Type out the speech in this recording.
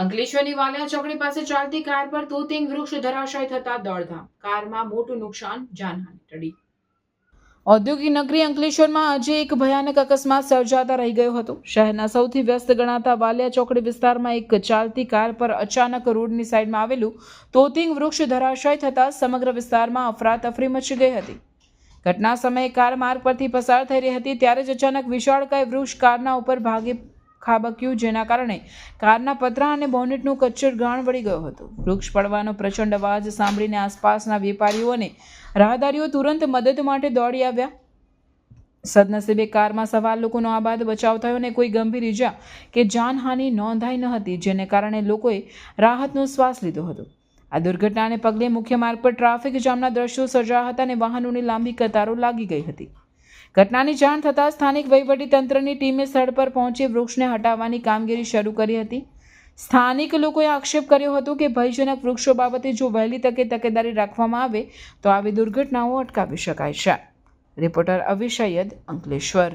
અંકલેશ્વરની વાલિયા ચોકડી પાસે ચાલતી કાર પર તોતિંગ વૃક્ષ ધરાશાય થતા દોડધામ. કારમાં મોટું નુકસાન જાનહાની ટળી. ઔદ્યોગિક નગરી અંકલેશ્વરમાં આજે એક ભયાનક અકસ્માત સર્જાતા રહી ગયો હતો. શહેરના સૌથી વ્યસ્ત ગણાતા વાલિયા ચોકડી વિસ્તારમાં એક ચાલતી કાર પર અચાનક રોડની સાઈડમાં આવેલું તોતિંગ વૃક્ષ ધરાશય થતાં સમગ્ર વિસ્તારમાં અફરાતફરી મચી ગઈ હતી. ઘટના સમયે કાર માર્ગ પરથી પસાર થઈ રહી હતી, ત્યારે જ અચાનક વિશાળકાય વૃક્ષ કારના ઉપર ભાગે ખાબક્યું, જેના કારણે કારના પતરા અને બોનેટનું કચ્છર ગાણ વળી ગયો હતો. વૃક્ષ પડવાનો પ્રચંડ અવાજ સાંભળીને આસપાસના વેપારીઓ અને રાહદારીઓ તુરંત મદદ માટે દોડી આવ્યા. સદનસીબે કારમાં સવાર લોકોનો આબાદ બચાવ થયો અને કોઈ ગંભીર ઈજા કે જાનહાનિ નોંધાઈ ન હતી, જેને કારણે લોકોએ રાહતનો શ્વાસ લીધો હતો. આ દુર્ઘટનાને પગલે મુખ્ય માર્ગ પર ટ્રાફિક જામના દ્રશ્યો સર્જાયા હતા અને વાહનોની લાંબી કતારો લાગી ગઈ હતી. ઘટનાની જાણ થતાં સ્થાનિક વહીવટીતંત્રની ટીમે સ્થળ પર પહોંચી વૃક્ષને હટાવવાની કામગીરી શરૂ કરી હતી. સ્થાનિક લોકોએ આક્ષેપ કર્યો હતો કે ભયજનક વૃક્ષો બાબતે જો વહેલી તકે તકેદારી રાખવામાં આવે, તો આવી દુર્ઘટનાઓ અટકાવી શકાય છે. રિપોર્ટર અવિશયદ અંકલેશ્વર.